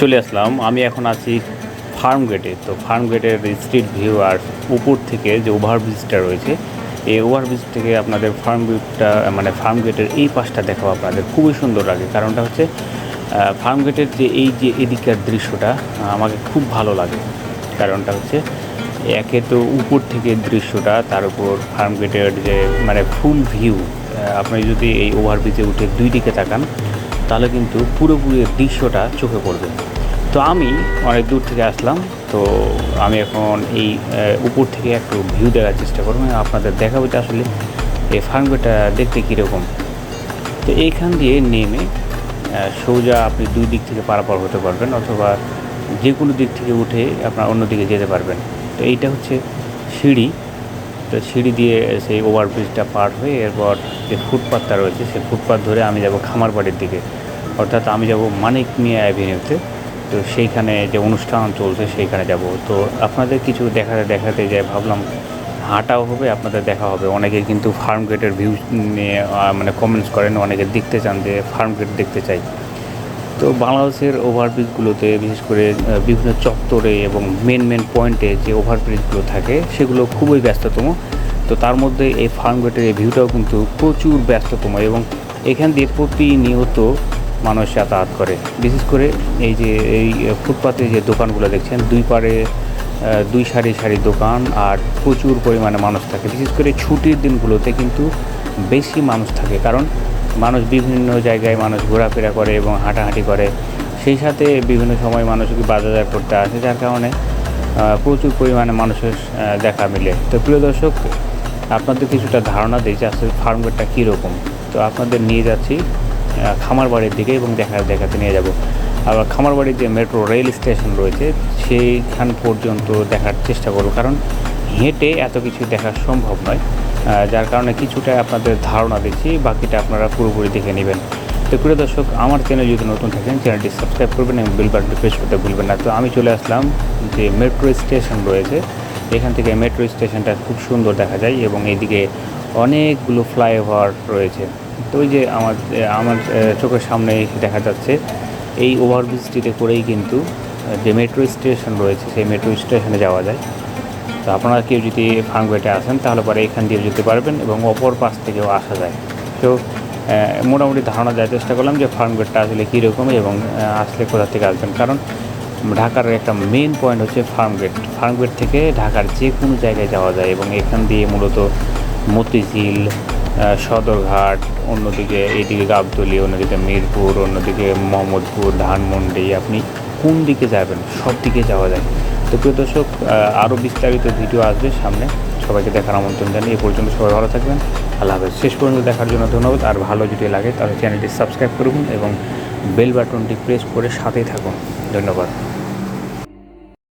চলে আসলাম। আমি এখন আছি ফার্ম গেটে। তো ফার্ম গেটের স্ট্রিট ভিউ আর উপর থেকে যে ওভারব্রিজটা রয়েছে, এই ওভারব্রিজ থেকে আপনাদের ফার্ম ভিউটা মানে ফার্ম গেটের এই পাশটা দেখাও আপনাদের। খুবই সুন্দর লাগে। কারণটা হচ্ছে ফার্ম গেটের যে এই যে এদিকের দৃশ্যটা আমাকে খুব ভালো লাগে। কারণটা হচ্ছে, একে তো উপর থেকে দৃশ্যটা, তার উপর ফার্ম গেটের যে মানে ফুল ভিউ আপনি যদি এই ওভারব্রিজে উঠে দুই দিকে তাকান তাহলে কিন্তু পুরোপুরি দৃশ্যটা চোখে পড়বে। তো আমি অনেক দূর থেকে আসলাম, তো আমি এখন এই উপর থেকে একটু ভিউ দেওয়ার চেষ্টা করব আপনাদের দেখাবো যে আসলে এই ফার্মগেটটা দেখতে কীরকম। তো এইখান দিয়ে নেমে সোজা আপনি দুই দিক থেকে পারাপার হতে পারবেন, অথবা যে কোনো দিক থেকে উঠে আপনার অন্য দিকে যেতে পারবেন। তো এইটা হচ্ছে সিঁড়ি। তো সিঁড়ি দিয়ে সেই ওভারব্রিজটা পার হয়ে এরপর যে ফুটপাথটা রয়েছে, সেই ফুটপাথ ধরে আমি যাব খামারবাড়ির দিকে। অর্থাৎ আমি যাব মানিক মিয়া অ্যাভিনিউতে। তো সেইখানে যে অনুষ্ঠান চলছে, সেইখানে যাব। তো আপনাদের কিছু দেখাতে দেখাতে যাই ভাবলাম হাঁটাও হবে, আপনাদের দেখা হবে। অনেকে কিন্তু ফার্ম গেটের ভিউ নিয়ে মানে কমেন্টস করেন, অনেকে দেখতে চান যে ফার্ম গেট দেখতে চাই। তো বাংলাদেশের ওভারব্রিজগুলোতে বিশেষ করে বিভিন্ন চত্বরে এবং মেন মেন পয়েন্টে যে ওভারব্রিজগুলো থাকে, সেগুলো খুবই ব্যস্ততম। তো তার মধ্যে এই ফার্মগেটের এই ভিউটাও কিন্তু প্রচুর ব্যস্ততম এবং এখান দিয়ে প্রতিনিয়ত মানুষ যাতায়াত করে। বিশেষ করে এই যে, এই ফুটপাতে যে দোকানগুলো দেখছেন, দুই পারে দুই সারি সারি দোকান আর প্রচুর পরিমাণে মানুষ থাকে। বিশেষ করে ছুটির দিনগুলোতে কিন্তু বেশি মানুষ থাকে। কারণ মানুষ বিভিন্ন জায়গায় মানুষ ঘোরাফেরা করে এবং হাঁটাহাঁটি করে। সেই সাথে বিভিন্ন সময় মানুষ কি বাজার করতে আসে, যার কারণে প্রচুর পরিমাণে মানুষের দেখা মিলে। তো প্রিয় দর্শক, আপনাদের কিছুটা ধারণা দিই যে আসলে ফার্মগেটটা কীরকম। তো আপনাদের নিয়ে যাচ্ছি খামার বাড়ির দিকে এবং দেখা, দেখাতে নিয়ে যাব। আবার খামার বাড়ির যে মেট্রো রেল স্টেশন রয়েছে, সেইখান পর্যন্ত দেখার চেষ্টা করব। কারণ হেঁটে এত কিছু দেখা সম্ভব নয়। যার কারণে কিছুটা আপনাদের ধারণা দিচ্ছি, বাকিটা আপনারা পুরোপুরি দেখে নেবেন। তো প্রিয় দর্শক, আমার চ্যানেল যদি নতুন থাকেন চ্যানেলটি সাবস্ক্রাইব করবেন এবং বেল বাটনটি প্রেস করতে ভুলবেন না। তো আমি চলে আসলাম যে মেট্রো স্টেশন রয়েছে। এখান থেকে মেট্রো স্টেশনটা খুব সুন্দর দেখা যায় এবং এইদিকে অনেকগুলো ফ্লাইওভার রয়েছে। তো ওই যে আমার আমার চোখের সামনে দেখা যাচ্ছে, এই ওভারব্রিজটিতে করেই কিন্তু যে মেট্রো স্টেশন রয়েছে, সেই মেট্রো স্টেশনে যাওয়া যায়। তো আপনারা কেউ যদি ফার্মগেটে আসেন, তাহলে পরে এখান দিয়ে যেতে পারবেন এবং অপর পাশ থেকেও আসা যায়। তো মোটামুটি ধারণা দেওয়ার চেষ্টা করলাম যে ফার্মগেটটা আসলে কীরকম এবং আসলে কোথা থেকে আসবেন। কারণ ঢাকার একটা মেন পয়েন্ট হচ্ছে ফার্মগেট। ফার্মগেট থেকে ঢাকার যে কোনো জায়গায় যাওয়া যায় এবং এখান দিয়ে মূলত মতিঝিল সদরঘাট, অন্যদিকে এইদিকে গাবতলি, অন্যদিকে মিরপুর, অন্যদিকে মোহাম্মদপুর, ধানমন্ডি, আপনি কোন দিকে যাবেন, সব দিকে যাওয়া যায়। তো প্রিয় দর্শক আরও বিস্তারিত ভিডিও আসবে সামনে। সবাইকে দেখার আমন্ত্রণ জানিয়ে এ পর্যন্ত সবাই ভালো থাকবেন। আল্লাহ হাফেজ। শেষ পর্যন্ত দেখার জন্য ধন্যবাদ। আর ভালো যদি লাগে, তাহলে চ্যানেলটি সাবস্ক্রাইব করুন এবং বেল বাটনটি প্রেস করে সাথেই থাকুন। ধন্যবাদ।